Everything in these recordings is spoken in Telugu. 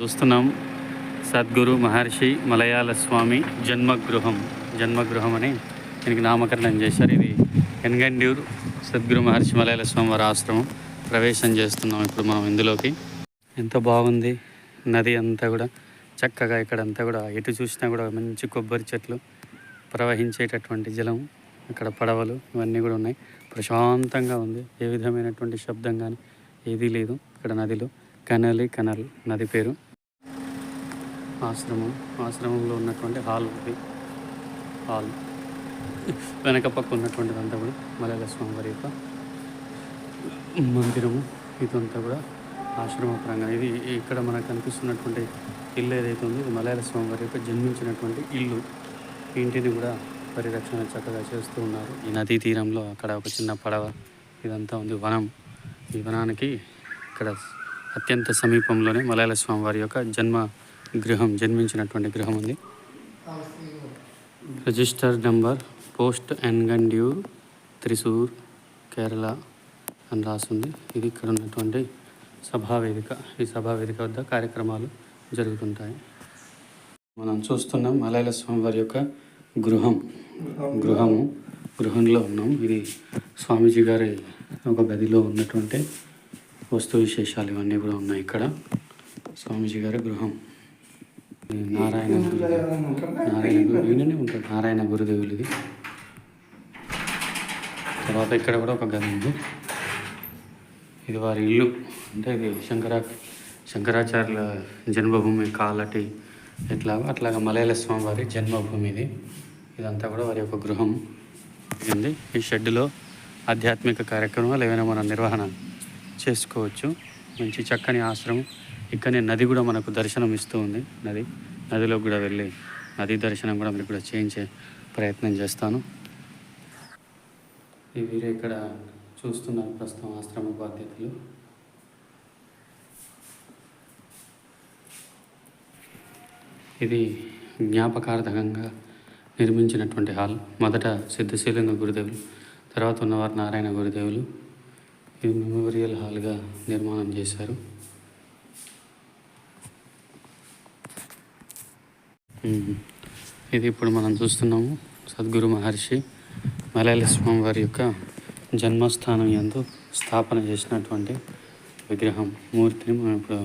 చూస్తున్నాం. సద్గురు మహర్షి మలయాళ స్వామి జన్మగృహం. జన్మగృహం అని దీనికి నామకరణం చేశారు. ఇది ఎన్గండ్యూర్ సద్గురు మహర్షి మలయాళ స్వామి వారి ఆశ్రమం. ప్రవేశం చేస్తున్నాం ఇప్పుడు మనం ఇందులోకి. ఎంత బాగుంది. నది అంతా కూడా చక్కగా ఇక్కడ అంతా కూడా ఎటు చూసినా కూడా మంచి కొబ్బరి చెట్లు ప్రవహించేటటువంటి జలం ఇక్కడ పడవలు ఇవన్నీ కూడా ఉన్నాయి. ప్రశాంతంగా ఉంది. ఏ విధమైనటువంటి శబ్దం కానీ ఏదీ లేదు. ఇక్కడ నదిలో కనలి కనల్ నది పేరు. ఆశ్రమం ఆశ్రమంలో ఉన్నటువంటి హాల్ ఇది హాల్. వెనక పక్క ఉన్నటువంటిదంతా కూడా మలయాళ స్వామి వారి యొక్క మందిరము. ఇదంతా కూడా ఆశ్రమ పరంగా ఇది ఇక్కడ మనకు కనిపిస్తున్నటువంటి ఇల్లు ఏదైతే ఉందో ఇది మలయాళ స్వామి వారి యొక్క జన్మించినటువంటి ఇల్లు. ఇంటిని కూడా పరిరక్షణ చక్కగా చేస్తూ ఉన్నారు. ఈ నదీ తీరంలో అక్కడ ఒక చిన్న పడవ ఇదంతా ఉంది వనం. ఈ వనానికి ఇక్కడ అత్యంత సమీపంలోనే మలయాళ స్వామి వారి యొక్క జన్మ గృహం జన్మించినటువంటి గృహం ఉంది. Register number post Engandiyur Thrissur Kerala అని రాసింది. ఇది ఇక్కడ ఉన్నటువంటి సభా వేదిక ఈ సభా వేదిక వద్ద కార్యక్రమాలు జరుగుతుంటాయి. మనం చూస్తున్నాం మలయాళ స్వామి వారి యొక్క గృహం. గృహము గృహంలో ఉన్నాం. ఇది స్వామీజీ గారి ఒక గదిలో ఉన్నటువంటి వస్తు విశేషాలు ఇవన్నీ కూడా ఉన్నాయి ఇక్కడ. స్వామీజీ గారి గృహం. నారాయణ నారాయణ ఈయననే ఉంటాడు. నారాయణ గురుదేవులు ఇది తర్వాత ఇక్కడ కూడా ఒక గది ఉంది. ఇది వారి ఇల్లు. అంటే ఇది శంకరా శంకరాచార్యుల జన్మభూమి కాలటి ఎట్లాగో అట్లాగా మలయాళ స్వామి వారి జన్మభూమి ఇది. ఇదంతా కూడా వారి యొక్క గృహం. ఉంది ఈ షెడ్డులో ఆధ్యాత్మిక కార్యక్రమాలు ఏమైనా మనం నిర్వహణ చేసుకోవచ్చు. మంచి చక్కని ఆశ్రమం. ఇక్కడనే నది కూడా మనకు దర్శనం ఇస్తూ ఉంది నది. నదిలోకి కూడా వెళ్ళి నది దర్శనం కూడా మీరు కూడా చేయించే ప్రయత్నం చేస్తాను. వీరే ఇక్కడ చూస్తున్నారు ప్రస్తుతం ఆశ్రమ బాధ్యతలు. ఇది జ్ఞాపకార్థకంగా నిర్మించినటువంటి హాల్. మొదట సిద్ధశీలంగ గురుదేవులు తర్వాత ఉన్నవారు నారాయణ గురుదేవులు. ఇది మెమోరియల్ హాల్గా నిర్మాణం చేశారు. ఇది ఇప్పుడు మనం చూస్తున్నాము సద్గురు మహర్షి మలయాళ స్వామి వారి యొక్క జన్మస్థానం ఎందు స్థాపన చేసినటువంటి విగ్రహం మూర్తిని మనం ఇప్పుడు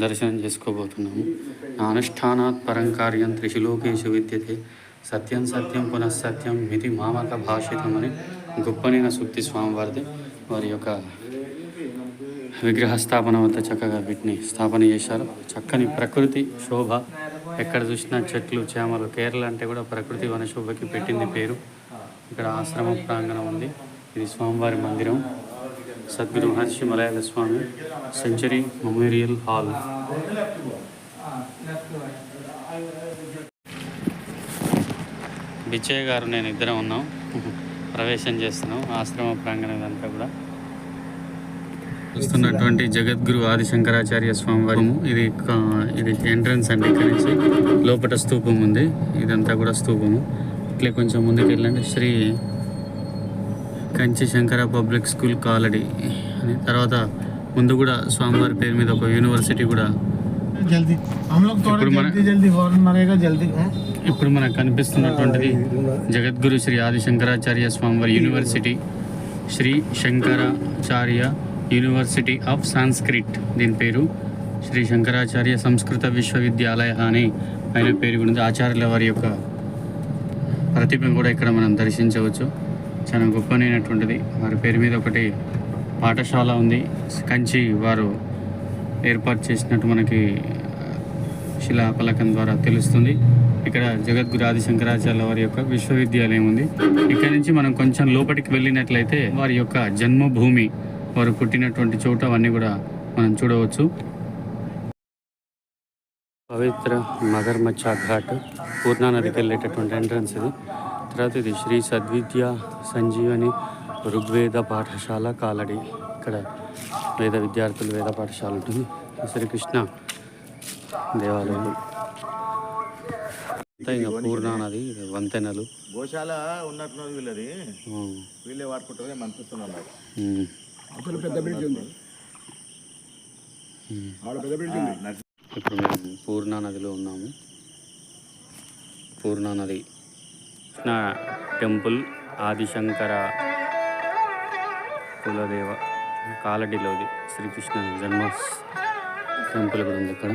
దర్శనం చేసుకోబోతున్నాము. అనుష్ఠానాత్ పరం కార్యం త్రిశిలోకేషు విద్యతే. సత్యం సత్యం పునఃసత్యం మితి మామక భాషితం అని గొప్పనైన సుక్తి స్వామివారిది వారి యొక్క విగ్రహ స్థాపన వద్ద చక్కగా వీటిని స్థాపన చేశారు. చక్కని ప్రకృతి శోభ ఎక్కడ చూసినా చెట్లు చేమలు కేరళ అంటే కూడా ప్రకృతి వనశోభకి పెట్టింది పేరు. ఇక్కడ ఆశ్రమ ప్రాంగణం ఉంది. ఇది స్వామివారి మందిరం. Sadguru Maharshi Malayala Swami century memorial hall. Bichaiah garu నేను ఇద్దరం ఉన్నాం. ప్రవేశం చేస్తున్నాం. ఆశ్రమ ప్రాంగణం ఇదంతా కూడా. వస్తున్నటువంటి జగద్గురు ఆదిశంకరాచార్య స్వామి వారి ఇది ఇది ఎంట్రన్స్ అండి ఇక్కడ నుంచి. లోపల స్తూపం ఉంది. ఇదంతా కూడా స్తూపము ఇట్లే కొంచెం ముందుకు వెళ్ళండి శ్రీ కంచి శంకర పబ్లిక్ స్కూల్ కాలడి అని. తర్వాత ముందు కూడా స్వామివారి పేరు మీద ఒక యూనివర్సిటీ కూడా ఇప్పుడు మనకు కనిపిస్తున్నటువంటిది జగద్గురు శ్రీ ఆది శంకరాచార్య స్వామివారి university. Sri Shankaracharya university of Sanskrit దీని పేరు శ్రీ శంకరాచార్య సంస్కృత విశ్వవిద్యాలయ అని ఆయన పేరు గురించి ఉంది ఆచార్యుల వారి యొక్క ప్రతిభను కూడా ఇక్కడ మనం దర్శించవచ్చు. చాలా గొప్పనైనటువంటిది. వారి పేరు మీద ఒకటి పాఠశాల ఉంది. కంచి వారు ఏర్పాటు చేసినట్టు మనకి శిలాపలకం ద్వారా తెలుస్తుంది. ఇక్కడ జగద్గురు ఆది శంకరాచార్య వారి యొక్క విశ్వవిద్యాలయం ఉంది. ఇక్కడ నుంచి మనం కొంచెం లోపలికి వెళ్ళినట్లయితే వారి యొక్క జన్మభూమి వారు పుట్టినటువంటి చోట అవన్నీ కూడా మనం చూడవచ్చు. పవిత్ర మగర్మచ్చ ఘాట్ పూర్ణా నదికి వెళ్ళేటటువంటి ఎంట్రన్స్ ఇది. తర్వాత ఇది శ్రీ సద్విద్య సంజీవని ఋగ్వేద పాఠశాల కాలడి. ఇక్కడ వేద విద్యార్థులు వేద పాఠశాల ఉంటుంది. శ్రీకృష్ణ దేవాలయం. అంతా ఇంకా పూర్ణా నది ఇది వంతెనలు. గోశాల ఉన్నట్టున్నది వీళ్ళది. వీళ్ళే వాడుకుంటారు అనిపిస్తున్నారు పెద్ద బ్రిడ్జ్ ఉంది. ఆడ పెద్ద బ్రిడ్జ్ ఉంది. ఇప్పుడు మేము పూర్ణా నదిలో ఉన్నాము. పూర్ణా నది కృష్ణ టెంపుల్ ఆదిశంకర కులదేవ కాలడిలోది శ్రీకృష్ణ జన్మ టెంపుల్ కూడా ఉంది ఇక్కడ.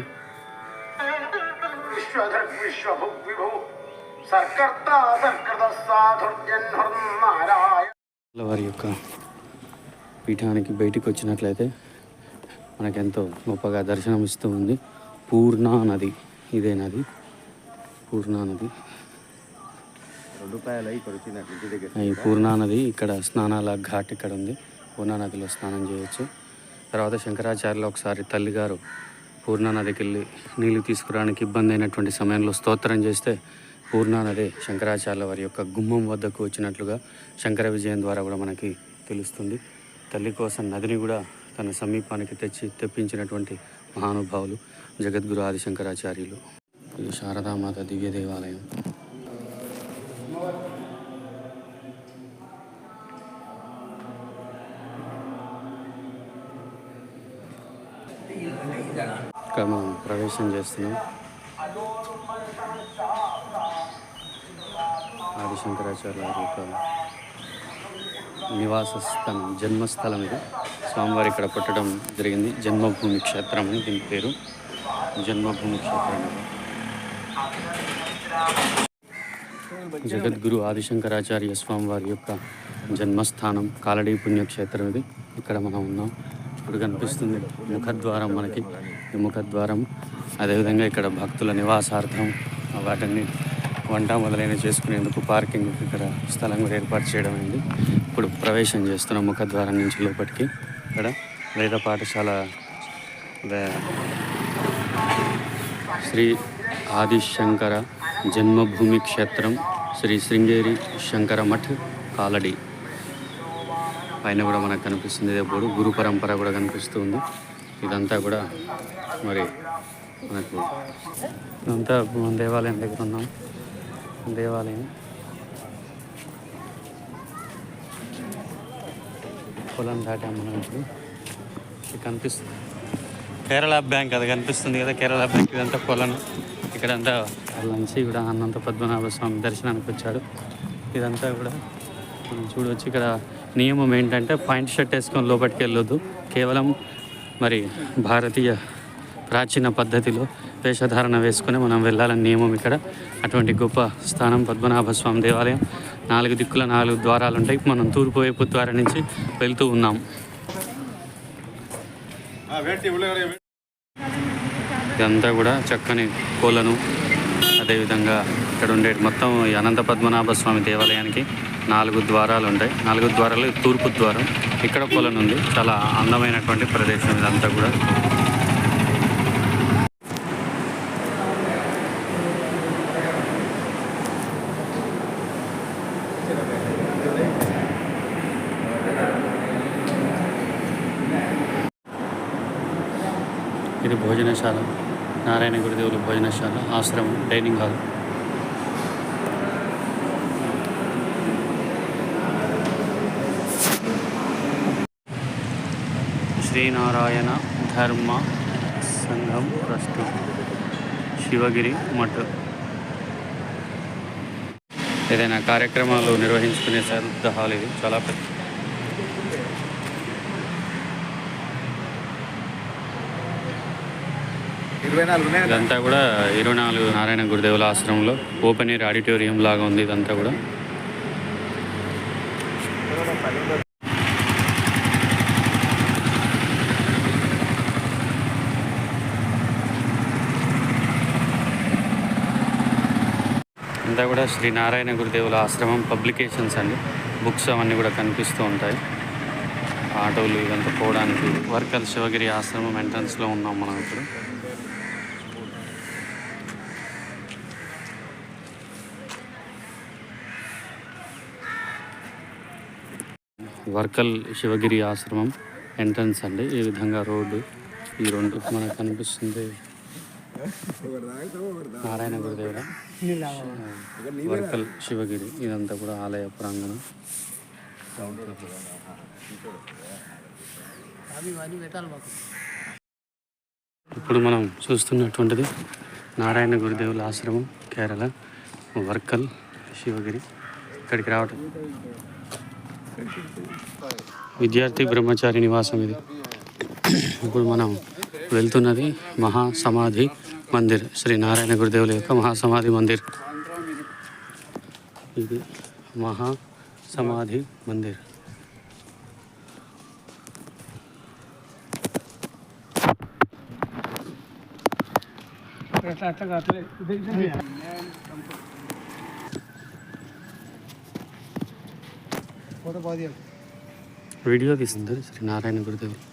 వారి యొక్క పీఠానికి బయటికి వచ్చినట్లయితే మనకెంతో గొప్పగా దర్శనం ఇస్తూ ఉంది. పూర్ణా నది. ఇదే నది. పూర్ణా నది. ఈ పూర్ణా నది ఇక్కడ స్నానాల ఘాట్ ఇక్కడ ఉంది. పూర్ణా నదిలో స్నానం చేయొచ్చు. తర్వాత శంకరాచార్యులు ఒకసారి తల్లిగారు పూర్ణా నదికి వెళ్ళి నీళ్ళు తీసుకురావడానికి ఇబ్బంది అయినటువంటి సమయంలో స్తోత్రం చేస్తే పూర్ణా నది శంకరాచార్యుల వారి యొక్క గుమ్మం వద్దకు వచ్చినట్లుగా శంకర విజయం ద్వారా కూడా మనకి తెలుస్తుంది. తల్లి కోసం నదిని కూడా తన సమీపానికి తెచ్చి తెప్పించినటువంటి మహానుభావులు జగద్గురు ఆది శంకరాచార్యులు ఇది శారదామాత దివ్య దేవాలయం. ఇక్కడ మనం ప్రవేశం చేస్తున్నాం. ఆదిశంకరాచార్య యొక్క నివాస స్థలం జన్మస్థలం ఇది. స్వామివారి ఇక్కడ పుట్టడం జరిగింది. జన్మభూమి క్షేత్రం అని దీని పేరు. జన్మభూమి క్షేత్రం. జగద్గురు ఆదిశంకరాచార్య స్వామివారి యొక్క జన్మస్థానం కాలడీ పుణ్యక్షేత్రం ఇది. ఇక్కడ మనం ఉన్నాం. ఇప్పుడు కనిపిస్తుంది ముఖద్వారం మనకి. ముఖద్వారం అదేవిధంగా ఇక్కడ భక్తుల నివాసార్థం వాటన్ని వంట మొదలైన చేసుకునేందుకు పార్కింగ్ ఇక్కడ స్థలం కూడా ఏర్పాటు చేయడం అయింది. ఇప్పుడు ప్రవేశం చేస్తున్నాం ముఖద్వారం నుంచి లోపలికి. ఇక్కడ వేద పాఠశాల శ్రీ ఆదిశంకర జన్మభూమి క్షేత్రం శ్రీ శృంగేరి శంకర మఠ్ కాలడి. పైన కూడా మనకు కనిపిస్తుంది ఇదే బోర్డు. గురు పరంపర కూడా కనిపిస్తుంది ఇదంతా కూడా మరి మనకు ఇదంతా దేవాలయం దగ్గర ఉన్నాం. దేవాలయం పొలం దాటాం మనం ఇప్పుడు. కనిపిస్తుంది కేరళ బ్యాంక్ అది కనిపిస్తుంది కదా కేరళ బ్యాంక్ ఇదంతా పొలం. ఇక్కడంతా నుంచి కూడా అన్నంత పద్మనాభ స్వామి దర్శనానికి వచ్చాడు. ఇదంతా కూడా మనం చూడవచ్చు ఇక్కడ నియమం ఏంటంటే పాయింట్ షర్ట్ వేసుకొని లోపలికి వెళ్ళొద్దు. కేవలం మరి భారతీయ ప్రాచీన పద్ధతిలో వేషధారణ వేసుకొని మనం వెళ్ళాలని నియమం ఇక్కడ. అటువంటి గొప్ప స్థానం పద్మనాభ స్వామి దేవాలయం. నాలుగు దిక్కుల నాలుగు ద్వారాలు ఉంటాయి మనం తూర్పు వైపు ద్వారం నుంచి వెళ్తూ ఉన్నాం. ఇదంతా కూడా చక్కని కోలను అదేవిధంగా ఇక్కడ ఉండే మొత్తం ఈ అనంత పద్మనాభ స్వామి దేవాలయానికి నాలుగు ద్వారాలు ఉంటాయి నాలుగు ద్వారాలు తూర్పు ద్వారం. ఇక్కడ కొలను ఉంది చాలా అందమైనటువంటి ప్రదేశం ఇదంతా కూడా. ఇది భోజనశాల నారాయణ గురుదేవుల భోజనశాల ఆశ్రమం డైనింగ్ హాల్. శ్రీనారాయణ ధర్మ సంఘం ట్రస్ట్ శివగిరి మఠ్. ఏదైనా కార్యక్రమాలు నిర్వహించుకునే పెద్ద హాల్ ఇది. చాలా పెద్ద ఇరవై నాలుగు ఉన్నాయి ఇదంతా కూడా ఇరవై నాలుగు నారాయణ గురుదేవుల ఆశ్రమంలో ఓపెన్ ఎయిర్ ఆడిటోరియం లాగా ఉంది ఇదంతా కూడా. అంతా కూడా శ్రీ నారాయణ గురుదేవుల ఆశ్రమం పబ్లికేషన్స్ అండి. బుక్స్ అవన్నీ కూడా కనిపిస్తూ ఉంటాయి. ఆటోలు ఇదంతా పోవడానికి వర్కల్ శివగిరి ఆశ్రమం ఎంట్రన్స్లో ఉన్నాం మనం ఇప్పుడు. వర్కల్ శివగిరి ఆశ్రమం ఎంట్రన్స్ అండి. ఈ విధంగా రోడ్డు ఈ రెండు మనకు కనిపిస్తుంది. నారాయణ గురుదేవుల వర్కల్ శివగిరి. ఇదంతా కూడా ఆలయ ప్రాంగణం. ఇప్పుడు ఇప్పుడు మనం చూస్తున్నటువంటిది నారాయణ గురుదేవుల ఆశ్రమం కేరళ. వర్కల్ శివగిరి. ఇక్కడికి రావటం. విద్యార్థి బ్రహ్మచారి నివాసం ఇది ఇప్పుడు మనం వెళ్తున్నది మహాసమాధి మందిర్ శ్రీ నారాయణ గురుదేవుల యొక్క మహాసమాధి మందిర్ ఇది మహా సమాధి మందిర్ फोटो వీడియోకి సుందరి శ్రీ నారాయణ గురుదేవులు